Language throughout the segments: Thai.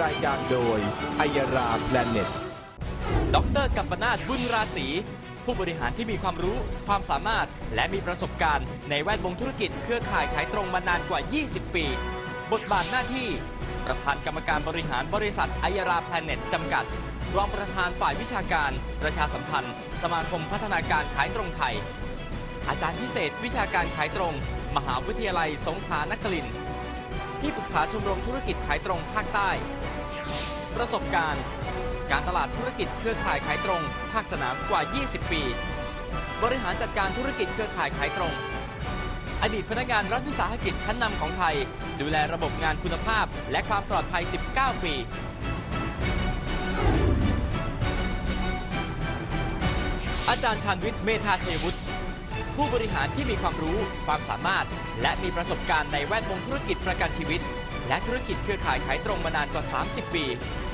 รายการโดยอัยราแพลเน็ตดรกัมปนาตบุญราศีผู้บริหารที่มีความรู้ความสามารถ และมีประสบการณ์ในแวดวงธุรกิจเครือข่ายขายตรงมานานกว่า 20 ปี บทบาทหน้าที่ ประธานกรรมการบริหารบริษัทอัยราแพลเน็ตจำกัด รองประธานฝ่ายวิชาการ ประชาสัมพันธ์ สมาคมพัฒนาการขายตรงไทย อาจารย์พิเศษวิชาการขายตรง มหาวิทยาลัยสงขลานครินทร์ ที่ปรึกษาชมรมธุรกิจขายตรงภาคใต้ ประสบการณ์ การตลาดธุรกิจเครือข่ายขายตรง ภาคสนามกว่า 20 ปี บริหารจัดการธุรกิจเครือข่ายขายตรง อดีตพนักงานรัฐวิสาหกิจชั้นนำของไทย ดูแลระบบงานคุณภาพ และความปลอดภัย 19 ปีอาจารย์ชาญวิทย์เมธาเทวุฒิ ผู้บริหารที่มีความรู้ ความสามารถ และมีประสบการณ์ในแวดวงธุรกิจประกันชีวิต และธุรกิจเครือข่ายขายตรงมานานกว่า 30 ปี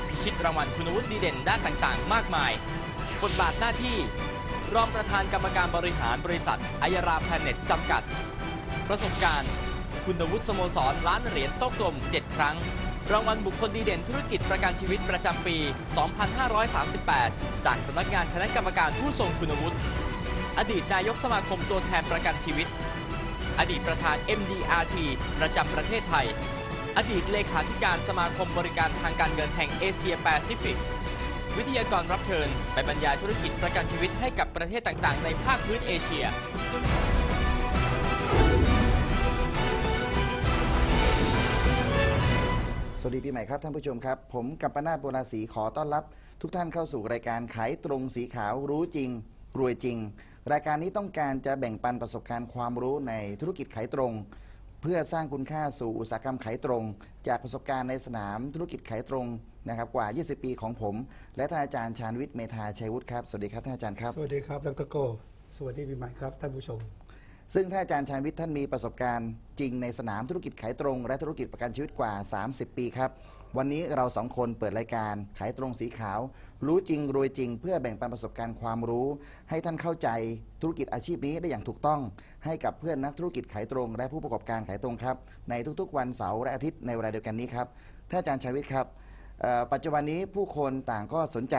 พิชิตรางวัลคุณวุฒิดีเด่นด้านต่างๆ มากมาย บทบาทหน้าที่ รองประธานกรรมการบริหารบริษัทอัยราแพลเน็ตจำกัด ประสบการณ์ คุณวุฒิสโมสรล้านเหรียญโต๊ะกลม 7 ครั้ง รางวัลบุคคลดีเด่นธุรกิจประกันชีวิตประจำปี 2538 จากสำนักงานคณะกรรมการผู้ทรงคุณวุฒิ อดีตนายกสมาคมตัวแทนประกันชีวิต อดีตประธาน MDRT ประจำประเทศไทย อดีตเลขาธิการสมาคมบริการทางการเงินแห่งเอเชียแปซิฟิก วิทยากรรับเชิญไปบรรยายธุรกิจประกันชีวิตให้กับประเทศต่างๆ ในภาคพื้นเอเชียสวัสดีปีใหม่ครับท่านผู้ชมครับ ผมกัปปนาทโบราศรีขอต้อนรับ ทุกท่านเข้าสู่รายการขายตรงสีขาวรู้จริง รวยจริงรายการนี้ต้องการจะแบ่งปันประสบการณ์ความรู้ในธุรกิจขายตรง เพื่อสร้างคุณค่าสู่อุตสาหกรรมขายตรง จากประสบการณ์ในสนามธุรกิจขายตรงนะครับกว่า 20 ปีของผม และท่านอาจารย์ชาญวิทย์เมธาชัยวุฒิครับสวัสดีครับท่านอาจารย์ครับ สวัสดีครับดรโก สวัสดีปีใหม่ครับท่านผู้ชม ซึ่งท่านอาจารย์ชาญวิทย์ท่านมีประสบการณ์จริงในสนามธุรกิจขายตรง และธุรกิจประกันชีวิตกว่า 30 ปีครับ วันนี้เราสองคนเปิดรายการขายตรงสีขาว รู้จริงรวยจริง เพื่อแบ่งปันประสบการณ์ความรู้ ให้ท่านเข้าใจธุรกิจอาชีพนี้ได้อย่างถูกต้อง ให้กับเพื่อนนักธุรกิจขายตรง และผู้ประกอบการขายตรงครับ ในทุกๆ วันเสาร์และอาทิตย์ในเวลาเดียวกันนี้ครับท่านอาจารย์ชาญวิทย์ครับเอ่อปัจจุบันนี้ผู้คนต่างก็สนใจ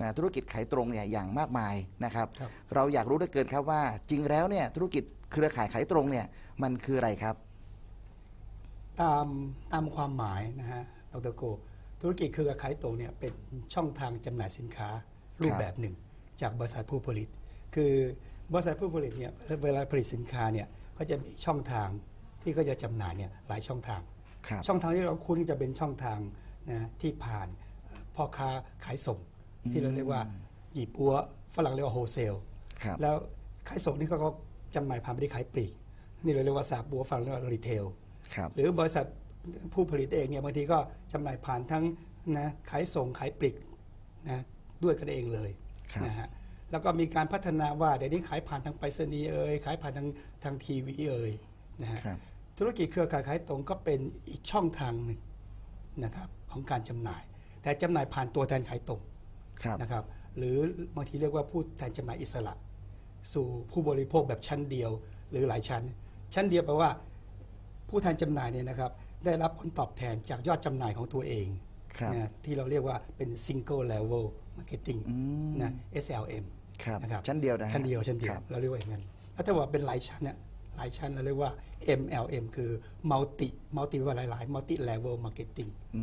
นะธุรกิจขายตรงเนี่ยอย่างมากมายนะครับ ครับ เราอยากรู้เหลือเกินครับว่าจริงแล้วเนี่ยธุรกิจเครือข่ายขายตรงเนี่ยมันคืออะไรครับ ตามตามความหมายนะฮะ ดรโก ธุรกิจเครือขายตรงเนี่ยเป็นช่องทางจำหน่ายสินค้ารูปแบบหนึ่ง จากบริษัทผู้ผลิต คือบริษัทผู้ผลิตเนี่ยเวลาผลิตสินค้าเนี่ยเขาจะมีช่องทางที่เขาจะจำหน่ายเนี่ยหลายช่องทางครับช่องทางที่เราคุ้นจะเป็นช่องทางนะที่ผ่านพ่อค้าขายส่ง ที่เราเรียกว่าหยีปัวฝรั่งเรียกว่าโฮเซลครับแล้วขายส่งนี่เขาก็จำหน่ายผ่านไปที่ขายปลีกนี่เราเรียกว่าสาบัวฝรั่งเรียกว่ารีเทลครับหรือบริษัท ผู้ผลิตเองเนี่ยบางทีก็จำหน่ายผ่านทั้งนะขายส่งขายปลีกนะด้วยกันเองเลยครับ นะฮะแล้วก็มีการพัฒนาว่าเดี๋ยวนี้ขายผ่านทางไปรษณีย์เอ่ยขายผ่านทางทางทีวีเอ่ยนะฮะ ครับ ธุรกิจเครือข่ายขายตรงก็เป็นอีกช่องทางหนึ่งนะครับของการจำหน่าย แต่จำหน่ายผ่านตัวแทนขายตรงครับ นะครับหรือบางทีเรียกว่าผู้แทนจำหน่ายอิสระ สู่ผู้บริโภคแบบชั้นเดียวหรือหลายชั้น ชั้นเดียวแปลว่าผู้แทนจำหน่ายเนี่ยนะครับ ได้รับผลตอบแทนจากยอดจำหน่ายของตัวเองครับนะที่เราเรียกว่าเป็น single level marketing อืมนะ SLM ครับนะครับชั้นเดียวนะฮะชั้นเดียวชั้นเดียควรับ เราเรียกว่าอย่างนั้นแล้วถ้าว่าเป็นหลายชั้นเนี่ยหลายชั้นเราเรียกว่า MLM คือ multi multi แปลว่าหลายๆ multi level marketing อื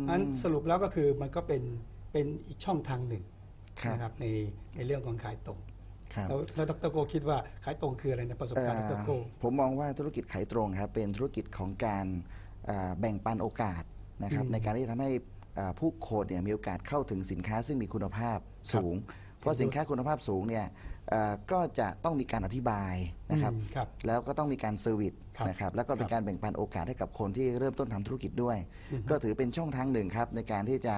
มนั้นสรุปแล้วก็คือมันก็เป็นเป็นอีกช่องทางหนึ่งครับนะครับในในเรื่องของขายตรงครับ แล้วแล้วดรโกคิดว่าขายตรงคืออะไรในประสบการณ์ดรโกเอ่อผมมองว่าธุรกิจขายตรงครับเป็นธุรกิจของการอ่า แบ่งปันโอกาสนะครับอืมในการที่จะทำให้อ่าผู้คนเนี่ยมีโอกาสเข้าถึงสินค้าซึ่งมีคุณภาพสูง เพราะสินค้าคุณภาพสูงเนี่ยอ่าก็จะต้องมีการอธิบายนะครับอืมครับ แล้วก็ต้องมีการเซอร์วิสครับนะครับ แล้วก็เป็นครับการแบ่งปันโอกาสให้กับคนที่เริ่มต้นทำธุรกิจด้วย ก็ถือเป็นช่องทางหนึ่งครับในการที่จะ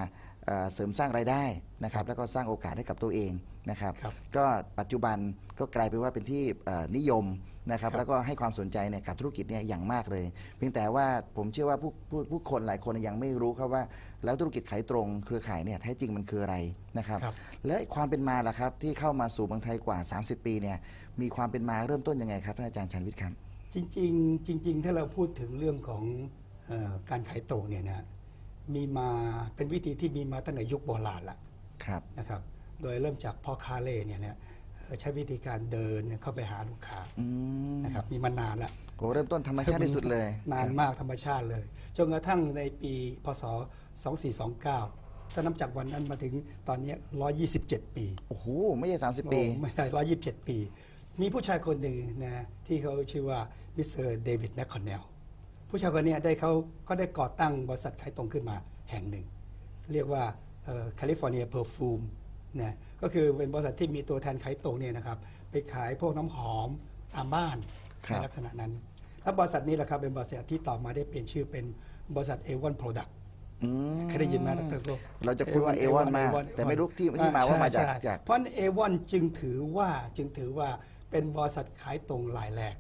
เอ่อเสริมสร้างรายได้นะครับแล้วก็สร้างโอกาสให้กับตัวเองนะครับครับก็ปัจจุบันก็กลายเป็นว่าเป็นที่เอ่อนิยมนะครับครับแล้วก็ให้ความสนใจเนี่ยกับธุรกิจเนี่ยอย่างมากเลย เพียงแต่ว่าผมเชื่อว่าผู้ผู้ผู้คนหลายคนยังไม่รู้ครับว่า แล้วธุรกิจขายตรงเครือข่ายเนี่ยแท้จริงมันคืออะไรนะครับครับและความเป็นมาล่ะครับที่เข้ามาสู่เมืองไทยกว่า 30 ปีเนี่ยมีความเป็นมาเริ่มต้นยังไงครับท่านอาจารย์ชันวิทย์ครับจริงๆจริง ๆ ถ้าเราพูดถึงเรื่องของเออการขายตรงเนี่ยนะจ มีมาเป็นวิธีที่มีมาตั้งแต่ยุคโบราณละครับนะครับ โดยเริ่มจากพ่อค้าเล่เนี่ยเนี่ยเอ่อใช้วิธีการเดินเข้าไปหาลูกค้าอืมนะครับมีมานานละ โอ้เริ่มต้นธรรมชาติที่สุดเลยนานมากธรรมชาติเลย จนกระทั่งในปีพศ 2429 ถ้านับจากวันนั้นมาถึงตอนนี้127 ปีโอ้โหไม่ใช่30 ปี โอ้ไม่ใช่127 ปี มีผู้ชายคนหนึ่งนะที่เขาชื่อว่ามิสเตอร์เดวิดแมคคอนเนล ผู้ชายคนเนี้ยได้เขาก็ได้ก่อตั้งบริษัทขายตรงขึ้นมาแห่งหนึ่ง เรียกว่าแคลิฟอร์เนียเพอร์ฟูมนะก็คือเป็นบริษัทที่มีตัวแทนขายตรงเนี่ยนะครับไปขายพวกน้ำหอมตามบ้านครัในบลักษณะนั้น แล้วบริษัทนี้แหละครับเป็นบริษัทที่ต่อมาได้เปลี่ยนชื่อเป็นบริษัทเอวันโปรดักต์อืมเคยได้ยินไหมดรโกเราจะคุ้นว่า A1 มากแต่ไม่รู้ที่ที่มาว่ามาจากใช่จาก เพราะเอวันจึงถือว่าจึงถือว่าเป็นบริษัทขายตรงรายแรก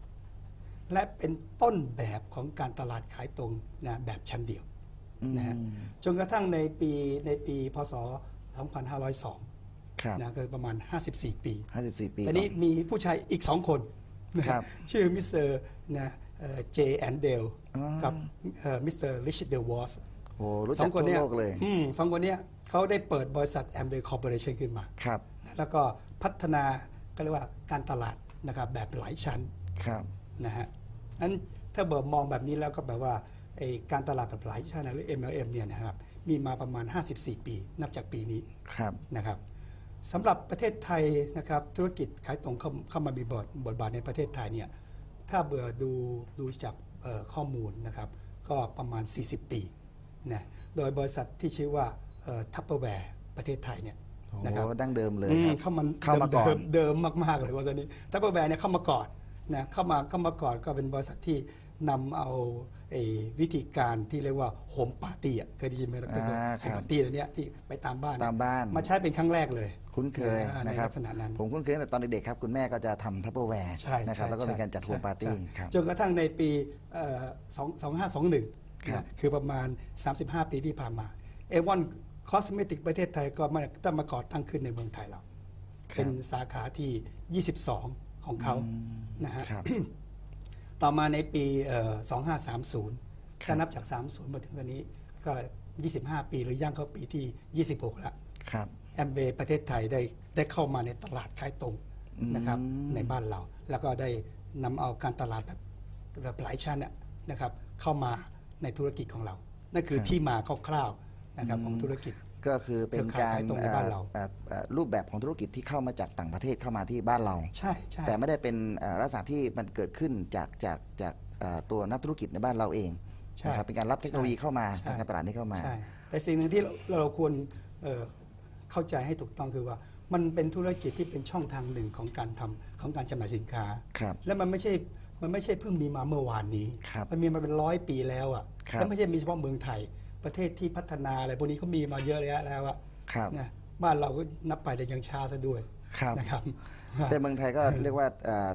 และเป็นต้นแบบของการตลาดขายตรงนะแบบชั้นเดียวนะฮะจนกระทั่งในปีในปีพศ 2502ครับนะก็ประมาณ 54 ปี 54 ปีแต่นี้ก่อมีผู้ชายอีกสองคนนะครับชื่อมิสเตอร์นะเจแอนเดลอ๋อกับมิสเตอร์ริชเดลวอสโอ้รู้สจัอกงคนทั่วเนี้ยโลกเลยอืมสองคนเนี้ยเขาได้เปิดบริษัทแอมเบ y คอร์ปอเรชันขึ้นมาครับแล้วก็พัฒนาก็เรียกว่าการตลาดนะครับแบบหลายชั้นครับนะฮะ นั้นถ้าเบิมองแบบนี้แล้วก็แบบว่าไอ้การตลาดแบบหลายชั้นหรือ MLM เนี่ยนะครับมีมาประมาณ 54 ปี นับจากปีนี้ครับนะครับสำหรับประเทศไทยนะครับธุรกิจขายตรงเข้าเข้ามามีบทบทบาทในประเทศไทยเนี่ยถ้าเบื่อดูดูจากเอ่อข้อมูลนะครับก็ประมาณ 40 ปีนะโดยบริษัทที่ชื่อว่าทัพเปอร์แวร์ประเทศไทยเนี่ยโอ้นะครับดั้งเดิมเลยอืคมรับเข้ามาเข้ามาก่อนเดิมเดิมมากๆเลยบริษัทนี้ทัพเปอร์แวร์เนี่ยเข้ามาก่อน นะเข้ามาเข้ามาก่อนก็เป็นบริษัทที่นำเอาไอ้วิธีการที่เรียกว่าโฮมปาร์ตี้อะเคยได้ยินไหมดรอ่าโฮครัมบปาร์ตี้ตัวเนี้ยที่ไปตามบ้านตามบ้าน มาใช้เป็นครั้งแรกเลย คุ้นเคยอ่านะในครับลักษณะนั้นผมคุ้นเคยตั้งแต่ตอนเด็กๆครับคุณแม่ก็จะทำทัพเปอร์แวร์ใช่นะครับใช่แล้วก็มีใช่การจัดโฮมใช่ปาร์ตี้ใช่ครับจนกระทั่งในปีสองสองห้าสองหนึ่งครับคือประมาณ 35 ปีที่ผ่านมาเอวอนคอสเมติกประเทศไทยก็มาตั้งมาก่อตั้งขึ้นในเมืองไทยเรา เป็นสาขาที่ 22 ของเขา นะฮะครับ ต่อมาในปีเอ่อ2530ถ้านับจาก 30 มาถึงตอนนี้ก็ 25 ปีหรือย่างเข้าปีที่ 26แล้วครับแอมเบประเทศไทยได้ได้เข้ามาในตลาดขายตรงนะครับอืมในบ้านเรา แล้วก็ได้นำเอาการตลาดแบบแบบหลายชั้นน่ะนะครับเข้ามาในธุรกิจของเรา นั่นคือที่มาคร่าวๆนะครับของธุรกิจ ก็คือเป็นเครือข่ายการขายตรงในบ้านเราอ่ออ่อรูปแบบของธุรกิจที่เข้ามาจากต่างประเทศเข้ามาที่บ้านเรา ใช่ใช่แต่ไม่ได้เป็นเอ่อลักษณะที่มันเกิดขึ้นจากจากจากเอ่อตัวนักธุรกิจในบ้านเราเองใช่นะครับเป็นการรับเทคโนโลยีเข้ามาใช่ทางการตลาดนี้เข้ามาใช่แต่สิ่งหนึ่งที่เราเราควรเอ่อเข้าใจให้ถูกต้องคือว่ามันเป็นธุรกิจที่เป็นช่องทางหนึ่งของการทำของการจำหน่ายสินค้าครับและมันไม่ใช่มันไม่ใช่เพิ่งมีมาเมื่อวานนี้ครับมันมีมาเป็นร้อยปีแล้วอะครับแล้วไม่ใช่มีเฉพาะเมืองไทย ประเทศที่พัฒนาอะไรพวกนี้เขามีมาเยอะแล้วแล้วอะครับนะบ้านเราก็นับไปแต่ยังช้าซะด้วยครับนะครับ แต่เมืองไทยก็เรียกว่าเอ่อ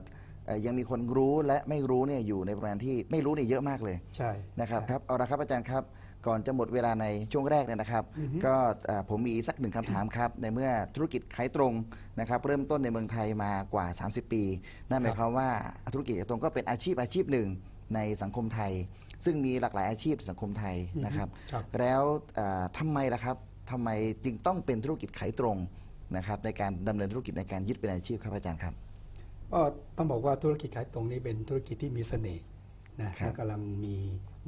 เอ่อยังมีคนรู้และไม่รู้เนี่ยอยู่ในประมาณที่ไม่รู้เนี่ยเยอะมากเลยใช่ นะครับใช่ครับเอาละครับอาจารย์ครับ ก่อนจะหมดเวลาในช่วงแรกเนี่ยนะครับ ก็เอ่อผมมีสักหนึ่งคำถามครับ ในเมื่อธุรกิจขายตรงนะครับ เริ่มต้นในเมืองไทยมากว่า 30 ปี นั่นหมายความว่าธุรกิจขายตรงก็เป็นอาชีพอาชีพหนึ่งในสังคมไทย ซึ่งมีหลากหลายอาชีพในสังคมไทยนะครับ ครับ แล้วเอ่อทำไมล่ะครับทำไมจึงต้องเป็นธุรกิจขายตรงนะครับในการดำเนินธุรกิจในการยึดเป็นอาชีพครับอาจารย์ครับ ก็ต้องบอกว่าธุรกิจขายตรงนี้เป็นธุรกิจที่มีเสน่ห์นะครับและกำลังมี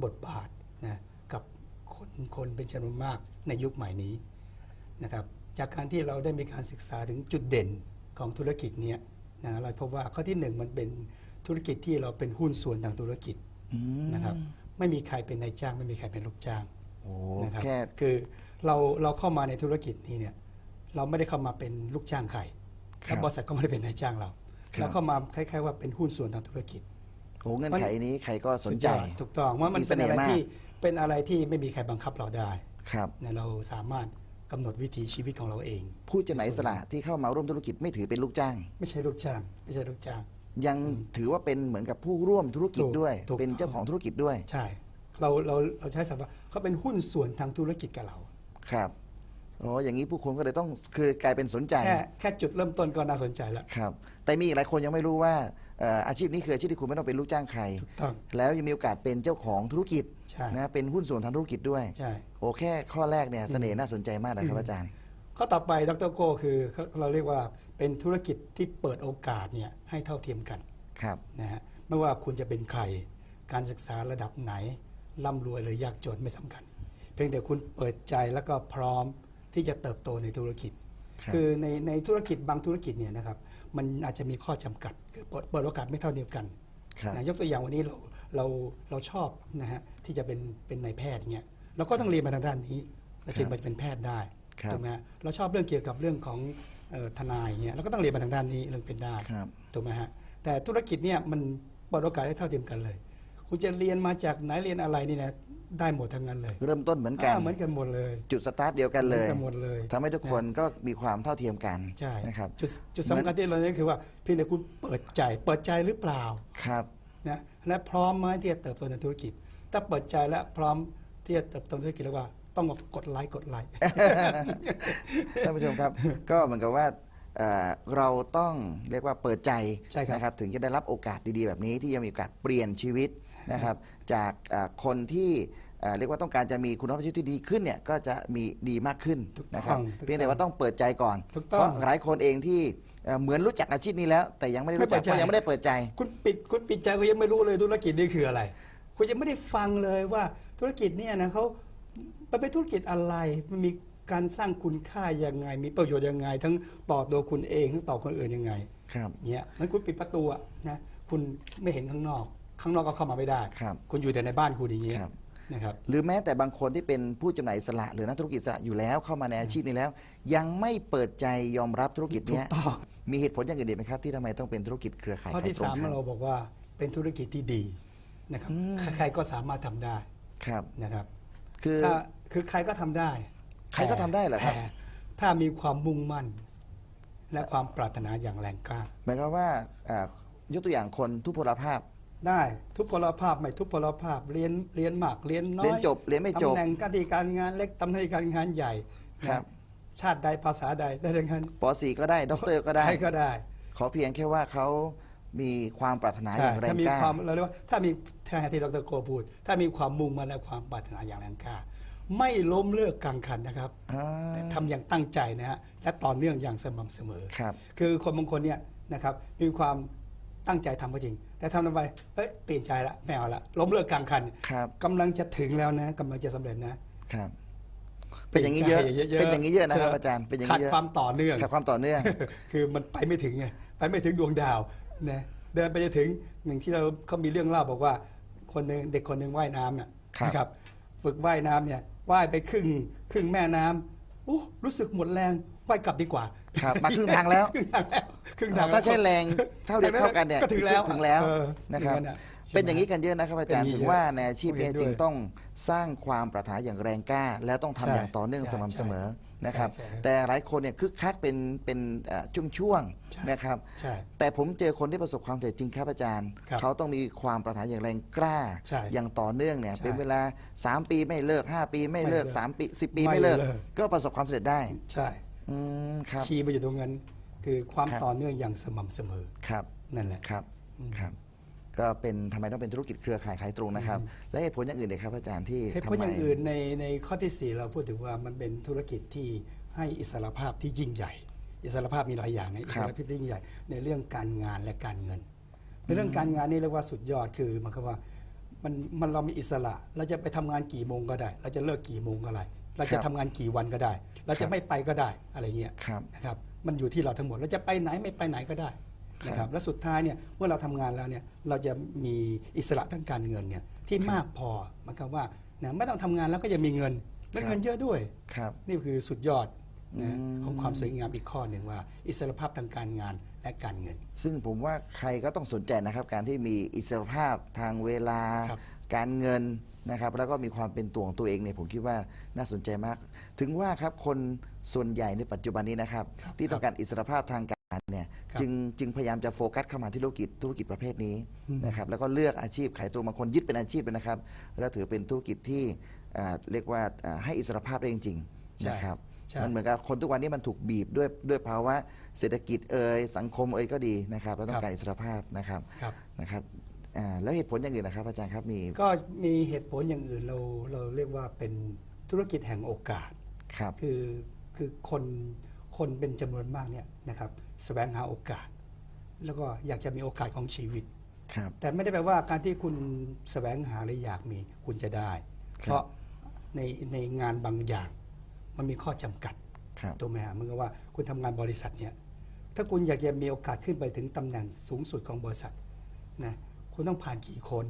บทบาทนะกับคนคนเป็นจำนวนมากในยุคใหม่นี้นะครับจากการที่เราได้มีการศึกษาถึงจุดเด่นของธุรกิจเนี้ยนะเราพบว่าข้อที่หนึ่งมันเป็นธุรกิจที่เราเป็นหุ้นส่วนทางธุรกิจนะครับ ไม่มีใครเป็นนายจ้าง ไม่มีใครเป็นลูกจ้างโอ้นะครับแค่คือเราเราเข้ามาในธุรกิจนี้เนี่ยเราไม่ได้เข้ามาเป็นลูกจ้างใครครับและบริษัทก็ไม่ได้เป็นนายจ้างเราครับ เราเข้ามาคล้ายๆว่าเป็นหุ้นส่วนทางธุรกิจโอ้เงื่อนไขนี้ใครก็สนใจ สุดยอดถูกต้องว่ามันมีเสเป็นน่ห์อะไรมาก ที่เป็นอะไรที่ไม่มีใครบังคับเราได้ครับ เนี่ยเราสามารถกำหนดวิถีชีวิตของเราเอง ผู้จำหน่ายอิสระที่เข้ามาร่วมธุรกิจไม่ถือเป็นลูกจ้าง ไม่ใช่ลูกจ้าง ไม่ใช่ลูกจ้าง ยังถือว่าเป็นเหมือนกับผู้ร่วมธุรกิจถูกด้วย ถูก เป็นเจ้าของธุรกิจด้วยใช่ เราเราเราใช้ศัพท์ว่าเขาเป็นหุ้นส่วนทางธุรกิจกับเรา ครับอ๋ออย่างนี้ผู้คนก็เลยต้องคือกลายเป็นสนใจแค่แค่จุดเริ่มต้นก็น่าสนใจแล้วครับ แต่มีอีกหลายคนยังไม่รู้ว่าเอ่ออาชีพนี้คืออาชีพที่คุณไม่ต้องเป็นลูกจ้างใคร ถูกต้อง แล้วยังมีโอกาสเป็นเจ้าของธุรกิจใช่ นะเป็นหุ้นส่วนทางธุรกิจด้วย ใช่ โอ้แค่ข้อแรกเนี่ยเสน่ห์น่าสนใจมากนะครับอาจารย์ ข้อต่อไปดรโก้คือเราเรียกว่า เป็นธุรกิจที่เปิดโอกาสเนี่ยให้เท่าเทียมกันครับนะฮะไม่ว่าคุณจะเป็นใคร การศึกษาระดับไหนร่ำรวยหรือยากจนไม่สำคัญ เพียงแต่คุณเปิดใจแล้วก็พร้อมที่จะเติบโตในธุรกิจครับคือในในธุรกิจบางธุรกิจเนี่ยนะครับมันอาจจะมีข้อจำกัดคือเปิดเปิดโอกาสไม่เท่าเทียมกันครับนะยกตัวอย่างวันนี้เราเราเราชอบนะฮะที่จะเป็นเป็นนายแพทย์เงี้ยเราก็ต้องเรียนมาทางด้านนี้เราจึงไปเป็นแพทย์ได้ครับถูกไหมฮะเราชอบเรื่องเกี่ยวกับเรื่องของเอ่อ ทนายเงี้ยเราก็ต้องเรียนมาทางด้านนี้เรื่องเป็นได้ครับถูกไหมฮะแต่ธุรกิจเนี่ยมันเปิดโอกาสให้เท่าเทียมกันเลย คุณจะเรียนมาจากไหนเรียนอะไรนี่นะได้หมดทั้งนั้นเลย เริ่มต้นเหมือนกันอ่าเหมือนกันหมดเลย จุดสตาร์ทเดียวกันเลยหมือกันหมดเลยทำให้ทุกคนก็มีความเท่าเทียมกันใช่นะครับจุดจุดสำคัญที่เราเนี่ยคือว่าเพียงแต่คุณเปิดใจ เปิดใจหรือเปล่าครับนะและพร้อมไหมที่จะเติบโตในธุรกิจ ถ้าเปิดใจและพร้อมที่จะเติบโตในธุรกิจแล้วว่า ต้องกดไลค์กดไลค์ท่านผู้ชมครับ ก็เหมือนกับว่าเอ่อเราต้องเรียกว่าเปิดใจใช่ครับ นะครับถึงจะได้รับโอกาสดีๆแบบนี้ที่จะมีโอกาสเปลี่ยนชีวิตนะครับจากเอ่อคนที่เอ่อเรียกว่าต้องการจะมีคุณภาพชีวิตที่ดีขึ้นเนี่ยก็จะมีดีมากขึ้นถูกต้องนะครับถูกต้องเพียงแต่ว่าต้องเปิดใจก่อน ถูกเพต้องราะหลายคนเองที่เอ่อเหมือนรู้จักอาชีพนี้แล้ว แต่ยังไม่ได้รู้จักไม่เปิดใจเพราะยังไม่ได้เปิดใจ คุณปิดคุณปิดใจคุณยังไม่รู้เลยธุรกิจนี่คืออะไร คุณยังไม่ได้ฟังเลยว่าธุรกิจเนี่ยนะเขา มันเป็นธุรกิจอะไรมันมีการสร้างคุณค่ายังไง มีประโยชน์ยังไง ทั้งต่อตัวคุณเองทั้งต่อคนอื่นยังไงครับเนี่ยมันคุณปิดประตูอะนะคุณไม่เห็นข้างนอก ข้างนอกก็เข้ามาไม่ได้ ครับคุณอยู่แต่ในบ้านคุณอย่างเงี้ยครับ นะครับหรือแม้แต่บางคนที่เป็นผู้จำหน่ายอิสระหรือนักธุรกิจอิสระอยู่แล้วเข้ามาในอาชีพนี้แล้ว ยังไม่เปิดใจยอมรับธุรกิจเนี้ยถูกต้องมีเหตุผลอย่างอื่นอีกไหมครับ ที่ทำไมต้องเป็นธุรกิจเครือข่ายข้อที่ขยตรงสามครับเราบอกว่าเป็นธุรกิจที่ดีนะครับอืมใครๆก็สามารถทำได้ครับนะครับ คือถ้า คือใครก็ทำได้ใครก็ทำได้เหรอครับ แต่ถ้ามีความมุ่งมั่น และความปรารถนาอย่างแรงกล้า หมายความว่าอ่ายกตัวอย่างคนทุพพลภาพ ได้ทุพพลภาพไม่ทุพพลภาพเรียนเรียนมากเรียนน้อยเรียนจบเรียนไม่จบตำแหน่งการที่การงานเล็กตำแหน่งการงานใหญ่ครับนะชาติใดภาษาใดได้ทั้งนั้นป .4 ก็ได้ด็อกเตอร์ก็ได้ ใครก็ได้ขอเพียงแค่ว่าเขามีความปรารถนาอย่างแรถ้างมีกล้า ความเราเรียกว่าถ้ามีแทนที่ดรโกพูด ถ้ามีความมุ่งมั่นและความปรารถนาอย่างแรงกล้า ไม่ล้มเลิกกลางคันนะครับอ่าแต่ทำอย่างตั้งใจนะฮะและต่อเนื่องอย่างสม่ำเสมอครับ คือคนบางคนเนี่ยนะครับมีความตั้งใจทำก็จริง แต่ทำลงไปเฮ้ยเปลี่ยนใจละไม่เอาละล้มเลิกกลางคันครับกำลังจะถึงแล้วนะกำลังจะสำเร็จนะครับ เป็นอย่างนี้เยอะปลี่ใจเป็นอย่างนี้เยอะนะครับอาจารย์เป็นอย่างขาดนี้เยอะความต่อเนื่องขาดความต่อเนื่อง คือมันไปไม่ถึงไงไปไม่ถึงดวงดาวนะเดินไปจะถึงอย่างที่เราเขามีเรื่องเล่าบอกว่า คนหนึ่งเด็กคนหนึ่งว่ายน้ำน่ะครับนะครับ ฝึกว่ายน้ำเนี่ย ว่ายไปครึ่งครึ่งแม่น้ำโอ้รู้สึกหมดแรงว่ายกลับดีกว่าครับมาครึ่งทางแล้วครึ่งทางแล้วครึ่งทางแล้วถ้าใช้แรงเท่าเดียวเท่ากันเนี่ยก็ถึงแล้วถึงแล้วเออนะครับอย่างนั้นน่ะใช่ไหมเป็นอย่างนี้กันเยอะนะครับอาจารย์เป็นอย่างนี้ถึงว่าในอาชีพเนี้ผมเห็นด้วยจึงต้องสร้างความปรารถนาอย่างแรงกล้า แล้วต้องทำใช่อย่างต่อเนื่องใช่สม่ำเสมอใช่ นะครับ ใช่ใช่แต่หลายคนเนี่ยคึกคักเป็นเป็นเอ่อช่วงใช่ ๆนะครับ ใช่ แต่ผมเจอคนที่ประสบความสำเร็จจริงครับอาจารย์ ครับเขาต้องมีความปรารถนาอย่างแรงกล้า ใช่อย่างต่อเนื่องเนี่ยใช่เป็นเวลา 3 ปีไม่เลิก 5 ปีไม่เลิก ไม่เลิก3 ปี 10 ปีไม่ไม่เลิก เลิก ก็ประสบความสำเร็จได้ ใช่อืมครับ คีย์มาอยู่ตรงนั้น คือความครับ ต่อเนื่องอย่างสม่ำเสมอครับนั่นแหละ ครับครับ ก็เป็นทำไมต้องเป็นธุรกิจเครือข่ายขายตรงนะครับ และเหตุผลอย่างอื่นเลยครับอาจารย์ที่เหตุผลทำไมอย่างอื่นในในข้อที่ 4 เราพูดถึงว่ามันเป็นธุรกิจที่ให้อิสรภาพที่ยิ่งใหญ่ อิสรภาพมีหลายอย่างนะอิสรภาพที่ยิ่งใหญ่ในเรื่องการงานและการเงิน ในเรื่องการงานนี่เรียกว่าสุดยอดคือมันก็ว่ามันมันเรามีอิสระเราจะไปทำงานกี่โมงก็ได้ เราจะเลิกกี่โมงก็ได้เราจะทำงานกี่วันก็ได้ เราจะไม่ไปก็ได้อะไรเงี้ยครับนะครับมันอยู่ที่เราทั้งหมดเราจะไปไหนไม่ไปไหนก็ได้ นะครับและสุดท้ายเนี่ยเมื่อเราทำงานแล้วเนี่ยเราจะมีอิสระทางการเงินเนี่ยที่มากพอหมายความว่านะไม่ต้องทำงานแล้วก็จะมีเงินและครับเงินเยอะด้วยครับนี่คือสุดยอดนะอืมของความสวยงามอีกข้อหนึ่งว่า อิสรภาพทางการงานและการเงิน ซึ่งผมว่าใครก็ต้องสนใจนะครับการที่มีอิสรภาพทางเวลาครับการเงินนะครับ แล้วก็มีความเป็นตัวของตัวเองเนี่ยผมคิดว่าน่าสนใจมาก ถึงว่าครับคนส่วนใหญ่ในปัจจุบันนี้นะครับครับที่ต้องการอิสรภาพทางการ เนี่ยครับจึงจึงพยายามจะโฟกัสเข้ามาที่ธุรกิจธุรกิจประเภทนี้อืมนะครับแล้วก็เลือกอาชีพขายตรงบางคนยึดเป็นอาชีพเลยนะครับ แล้วถือเป็นธุรกิจที่อ่าเรียกว่าอ่าให้อิสรภาพได้จริงๆนะครับใช่มันเหมือนกับคนทุกวันนี้มันถูกบีบด้วยด้วยภาวะเศรษฐกิจเอ่ยสังคมเอ่ยก็ดีนะครับเราต้อครังบการอิสรภาพนะครับครับนะครับอ่าแล้วเหตุผลอย่างอื่นนะครับอาจารย์ครับมีก็มีเหตุผลอย่างอื่นเราเราเรียกว่าเป็นธุรกิจแห่งโอกาสครับคือคือคนคนเป็นจำนวนมากเนี่ย นะครับแสวงหาโอกาส แล้วก็อยากจะมีโอกาสของชีวิต ครับ แต่ไม่ได้แปลว่าการที่คุณแสวงหาหรืออยากมีคุณจะได้ ครับ เพราะในในงานบางอย่าง มันมีข้อจำกัดครับตัวแม่เหมือนกับว่าคุณทำงานบริษัทเนี่ยถ้าคุณอยากจะมีโอกาสขึ้นไปถึงตำแหน่งสูงสุดของบริษัทนะคุณต้องผ่านกี่คน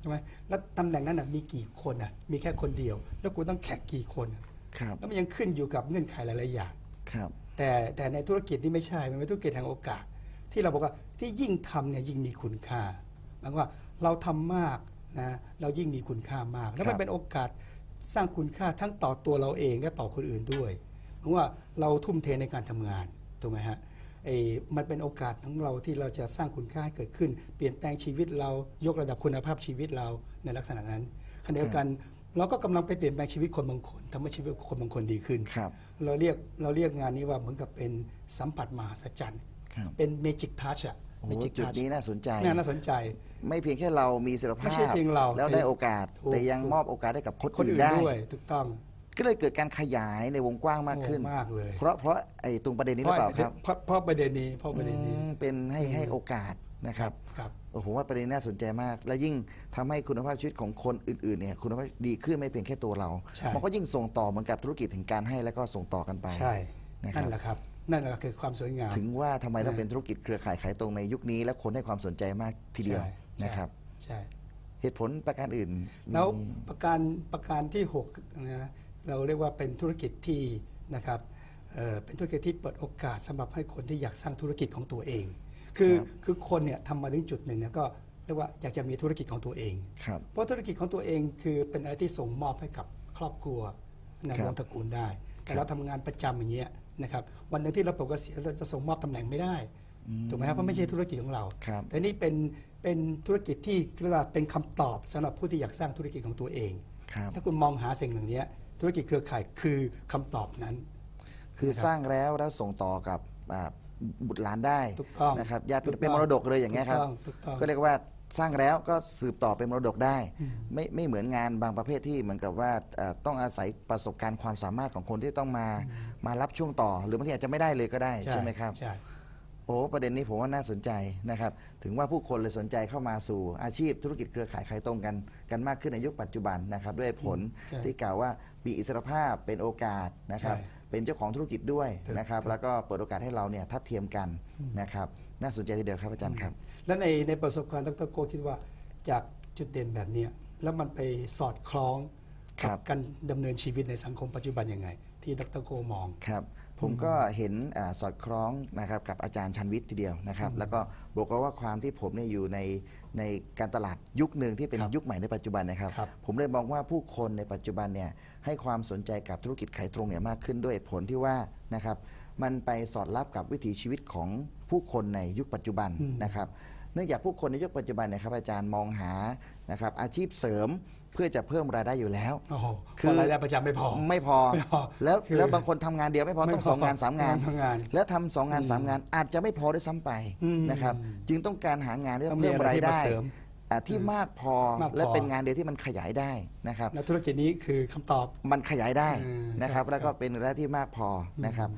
ใช่ไหมแล้วตำแหน่งนั้นนะมีกี่คนอะมีแค่คนเดียว แล้วคุณต้องแข่งกี่คนอะครับ แล้วมันยังขึ้นอยู่กับเงื่อนไขหลายๆอย่าง ครับ แต่แต่ในธุรกิจนี่ไม่ใช่ มันเป็นธุรกิจแห่งโอกาส ที่เราบอกว่าที่ยิ่งทำเนี่ยยิ่งมีคุณค่าหมายความว่าเราทำมากนะเรายิ่งมีคุณค่ามาก แล้วมันเป็นโอกาสสร้างคุณค่าทั้งต่อตัวเราเองและต่อคนอื่นด้วยเพราะว่าเราทุ่มเทในการทำงานถูกไหมฮะไอ้มันเป็นโอกาสของเราที่เราจะสร้างคุณค่าให้เกิดขึ้น เปลี่ยนแปลงชีวิตเรายกระดับคุณภาพชีวิตเราในลักษณะนั้นขณะเดียวกัน เราก็กำลังไปเปลี่ยนแปลงชีวิตคนบางคนทำให้ชีวิตคนบางคนดีขึ้น ครับ เราเรียกเราเรียกงานนี้ว่าเหมือนกับเป็นสัมผัสมหัศจรรย์ครับเป็นเมจิกทัชอะโอ้เมโหจิกจุดทัชนี้น่าสนใจ น่าสนใจ ไม่เพียงแค่เรามีศิลปาไม่ใช่เพียงเราแล้วได้โอกาส ถูกแต่ยังถูก มอบโอกาสให้กับคนคนอื่นอื่นได้ ด้วยถูกต้อง ก็เลยเกิดการขยายในวงกว้างมากขึ้น โอ้มากเลย เพราะเพราะไอ้ตรงประเด็นนี้เพหรือราะเปล่าครับเพราะเพราะประเด็นนี้เพราะประเด็นนี้ อืมเป็นให้ให้โอกาส นะครับครับโอ้โหว่าประเด็นน่าสนใจมาก และยิ่งทำให้คุณภาพชีวิตของคนอื่นๆเนี่ยคุณภาพดีขึ้นไม่เพียงแค่ตัวเราใช่มันก็ยิ่งส่งต่อเหมือนกับธุรกิจถึงการให้แล้วก็ส่งต่อกันไปใช่นะครับนั่นแหละครับนั่นแหละคือความสวยงาม ถึงว่าทำไมต้องนะเป็นธุรกิจเครือข่ายขายตรงในยุคนี้ และคนให้ความสนใจมากทีเดียวใช่ใช่นะครับใช่เหตุผลประการอื่นมีแล้วประการประการที่6นะเราเรียกว่าเป็นธุรกิจที่นะครับเอ่อเป็นธุรกิจที่เปิดโอกาสสำหรับให้คนที่อยากสร้างธุรกิจของตัวเอง คือคือคนเนี่ยทำมาถึงจุดหนึ่งเนี่ยก็เรียกว่าอยากจะมีธุรกิจของตัวเอง ครับ เพราะธุรกิจของตัวเองคือเป็นอะไรที่ส่งมอบให้กับครอบครัวในครับวงตระกูลได้ แต่เราทำงานประจำอย่างเงี้ยนะครับวันหนึ่งที่เราปลดเกษียณเราจะส่งมอบตำแหน่งไม่ได้ถูกไหมครับเพราะไม่ใช่ธุรกิจของเรา ครับแต่นี่เป็นเป็นธุรกิจที่เรียกว่าเป็นคำตอบสำหรับผู้ที่อยากสร้างธุรกิจของตัวเอง ครับ ถ้าคุณมองหาสิ่งเหล่านี้ธุรกิจเครือข่ายคือคำตอบนั้น คือนะครับสร้างแล้วแล้วส่งต่อกับอ่า บุตรหลานได้ถูกต้องนะครับญาติถูกต้องเป็นมรดกเลยอย่างเงี้ยครับ ถูกต้องถูกต้อง ก็เรียกว่าสร้างแล้วก็สืบต่อเป็นมรดกได้ ไม่ไม่เหมือนงานบางประเภทที่เหมือนกับว่าเอ่อต้องอาศัยประสบการณ์ความสามารถของคนที่ต้องมามารับช่วงต่อ หรือบางทีอาจจะไม่ได้เลยก็ได้ใช่ไหมครับ ใช่ โอ้ประเด็นนี้ผมว่าน่าสนใจนะครับ ถึงว่าผู้คนเลยสนใจเข้ามาสู่อาชีพธุรกิจเครือข่ายขายตรงกันกันมากขึ้นในยุคปัจจุบันนะครับ ด้วยผลใช่ที่กล่าวว่ามีอิสรภาพเป็นโอกาสนะครับ ใช่ เป็นเจ้าของธุรกิจด้วยถูกนะครับถูกแล้วก็เปิดโอกาสให้เราเนี่ยทัดเทียมกันนะครับน่าสนใจทีเดียวครับอาจารย์ครับ และในในประสบการณ์ดรโกคิดว่าจากจุดเด่นแบบเนี้ยแล้วมันไปสอดคล้องครักับการดำเนินชีวิตในสังคมปัจจุบันยังไง ที่ดรโกมองครับ ผมก็เห็นอาสอดคล้องนะครับกับอาจารย์ชันวิทย์ทีเดียวนะครับ แล้วก็บอกว่าความที่ผมเนี่ยอยู่ในในการตลาดยุคหนึ่งที่เป็นครับยุคใหม่ในปัจจุบันนะครับครับ ผมเลยมองว่าผู้คนในปัจจุบันเนี่ยให้ความสนใจกับธุรกิจขายตรงเนี่ยมากขึ้นด้วยเหตุผลที่ว่านะครับ มันไปสอดรับกับวิถีชีวิตของผู้คนในยุคปัจจุบันอืมนะครับ เนื่องจากผู้คนในยุคปัจจุบันเนะครับอาจารย์มองหานะครับอาชีพเสริมเพื่อจะเพิ่มรายได้อยู่แล้ว โอ้โหคืคืออ รายได้ประจำไม่พอ ไม่พอ ไม่พอแล้วคือแล้วบางคนทำงานเดียวไม่พอ ไม่ต้องพอสองงานสามงาน ทำงานแล้วทำสองงานสามงาน อาจจะไม่พอด้วยซ้ำไปอืมนะครับ จึงต้องการหางานที่ต้องมีเพิ่มอะไรรายที่มาได้เสริมอะที่มากพอมากพอ และเป็นงานเดียวที่มันขยายได้นะครับ และธุรกิจนี้คือคำตอบ มันขยายได้อืมนะครับครับแล้วก็เป็นรายได้ที่มากพอนะครับ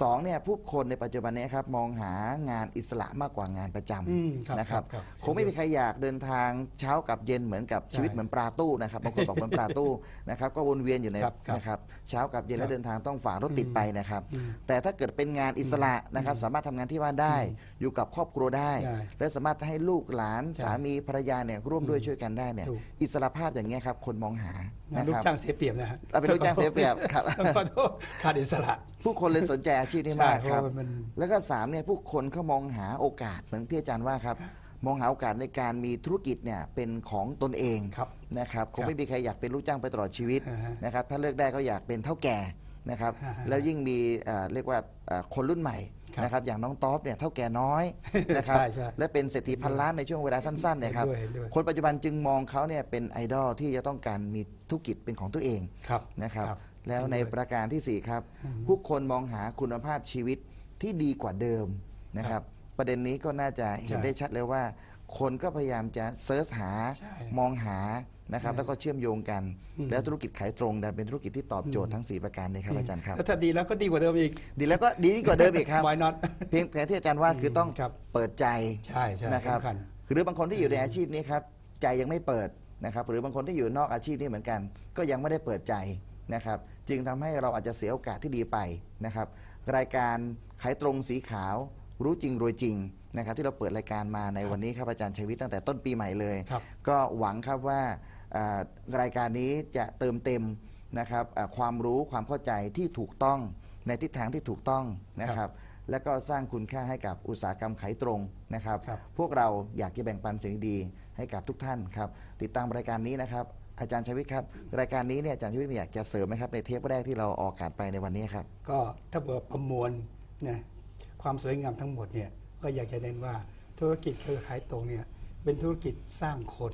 สองเนี่ยผู้คนในปัจจุบันเนี้ครับมองหางานอิสระมากกว่างานประจอืมครับำนะครับครับคงไม่มีใครอยากเดินทางเช้ากับเย็นเหมือนกับใช่ชีวิตเหมือนปลาตู้นะครับบางคนบอกเหมือนปลาตู้นะครับก็วนเวียนอยู่ในครับครับนะครับเช้ากับเย็นครัแล้วบเดินทางต้องฝ่ารถติดไปนะครับ อืมแต่ถ้าเกิดเป็นงานอิสระนะครับสามารถทำงานที่บ้านได้ อยู่กับครอบครัวได้ใช่และสามารถให้ลูกหลานใช่สามีภรรยาเนี่ยร่วมด้วยช่วยกันได้เนี่ยถูก อิสรภาพอย่างเงี้ยครับคนมองหางานนะลูคกรับ จ้างเสียเปรียบนะฮะเอาเป็นลูกจ้างเสียเปรียบครับขอโทษขาดอิสระ ผู้คนเลยสนใจอาชีพนี้ใช่มากเพราะครับว่ามัน แล้วก็สามเนี่ยผู้คนเขามองหาโอกาสเหมือนที่อาจารย์ว่าครับ มองหาโอกาสในการมีธุรกิจเนี่ยเป็นของตนเองครับนะครับคครังบไม่มีใครอยากเป็นลูกจ้างไปตลอดชีวิตอ่าฮะนะครับถ้าเลือกได้ก็อยากเป็นเท่าแก่นะครับอ่าฮะแล้วยิ่งมีเอ่อเรียกว่าเอ่อคนรุ่นใหม่ครับนะครับอย่างน้องต๊อบเนี่ยเท่าแก่น้อยนะครับใช่ใช่และเป็นเศรษฐีพันล้านในช่วงเวลาสั้นๆเนี่ยครับเห็นด้วยเห็นด้วย คนปัจจุบันจึงมองเขาเนี่ยเป็นไอดอลที่จะต้องการมีธุรกิจเป็นของตัวเอง ครับนะครับ ครับ แล้วในเห็นด้วยประการที่ 4 ครับ ผู้คนมองหาคุณภาพชีวิตที่ดีกว่าเดิมนะครับ ประเด็นนี้ก็น่าจะเห็นใช่ได้ชัดเลยว่า คนก็พยายามจะเซิร์ชหาใช่มองหานะครับใช่แล้วก็เชื่อมโยงกันอืมแล้วธุรกิจขายตรงดันเป็นธุรกิจที่ตอบโจทย์ทั้ง 4 ประการนี้ครับอาจารย์ครับแล้วถ้าดีแล้วก็ดีกว่าเดิมอีก ดีแล้วก็ดียิ่งกว่าเดิมอีกครับ why not เพียงแต่ที่อาจารย์ว่าคือต้องครับเปิดใจใช่ใช่นะครับสำคัญหรือบางคนที่อยู่ในอาชีพนี้ครับใจยังไม่เปิดนะครับหรือบางคนที่อยู่นอกอาชีพนี้เหมือนกัน ก็ยังไม่ได้เปิดใจ นะครับจึงทำให้เราอาจจะเสียโอกาสที่ดีไปนะครับรายการขายตรงสีขาวรู้จริงรวยจริงนะครับที่เราเปิดรายการมาในวันนี้ครับอาจารย์ชัยวิทย์ตั้งแต่ต้นปีใหม่เลยครับก็หวังครับว่าอ่ารายการนี้จะเติมเต็มนะครับอ่าความรู้ความเข้าใจที่ถูกต้องในทิศทางที่ถูกต้องนะครับและก็สร้างคุณค่าให้กับอุตสาหกรรมขายตรงนะครับครับพวกเราอยากจะแบ่งปันสิ่งดีๆให้กับทุกท่านครับ ติดตามรายการนี้นะครับ อาจารย์ชัยวิทย์ครับ รายการนี้เนี่ยอาจารย์ชัยวิทย์อยากจะเสริมไหมครับในเทปแรกที่เราออกอากาศไปในวันนี้ครับ ก็ถ้าเกิดประมวลนะความสวยงามทั้งหมดเนี่ยก็อยากจะเน้นว่าธุรกิจเครือข่ายตรงเนี่ยเป็นธุรกิจสร้างคน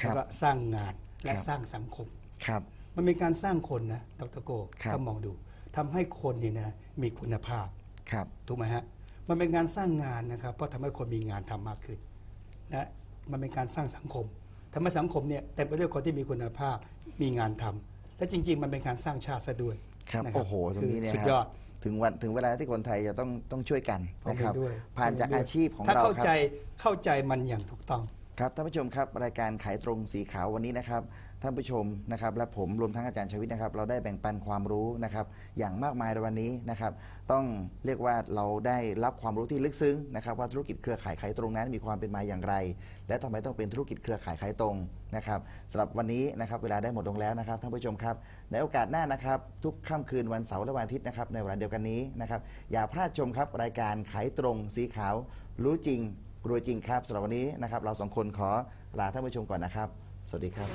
ครัแล้วบก็สร้างงานและครับสร้างสังคมครับ มันเป็นการสร้างคนนะดรโกครับถ้ามองดูทำให้คนเนี่ยนะมีคุณภาพครับถูกไหมฮะมันเป็นการสร้างงานนะครับเพราะทำให้คนมีงานทำมากขึ้นนะมันเป็นการสร้างสังคมทำให้สังคมเนี่ยเต็มไปด้วยคนที่มีคุณภาพมีงานทำและจริง ๆ มันเป็นการสร้างชาติซะด้วยครับนะโอ้โหตรงนี้เนี่ยคือสุดครับยอดถึงวันถึงเวลาที่คนไทยจะต้องต้องช่วยกันผมนะคเห็รับนด้วยผ่านจากผมเห็นด้วยอาชีพของถ้าเราเข้าครับใจเข้าใจมันอย่างถูกต้อง ครับท่านผู้ชมครับรายการขายตรงสีขาววันนี้นะครับท่านผู้ชมนะครับและผมรวมทั้งอาจารย์ชวิตนะครับ เราได้แบ่งปันความรู้นะครับ อย่างมากมายในวันนี้นะครับ ต้องเรียกว่าเราได้รับความรู้ที่ลึกซึ้งนะครับ ว่าธุรกิจเครือข่ายขายตรงนั้นมีความเป็นมาอย่างไร และทำไมต้องเป็นธุรกิจเครือข่ายขายตรงนะครับสำหรับวันนี้นะครับเวลาได้หมดลงแล้วนะครับท่านผู้ชมครับ ในโอกาสหน้านะครับ ทุกค่ำคืนวันเสาร์และวันอาทิตย์นะครับในเวลาเดียวกันนี้นะครับ อย่าพลาดชมครับรายการขายตรงสีขาวรู้จริง รวยจริงครับสำหรับวันนี้นะครับ เราสองคนขอลาท่านผู้ชมก่อนนะครับ สวัสดีครับ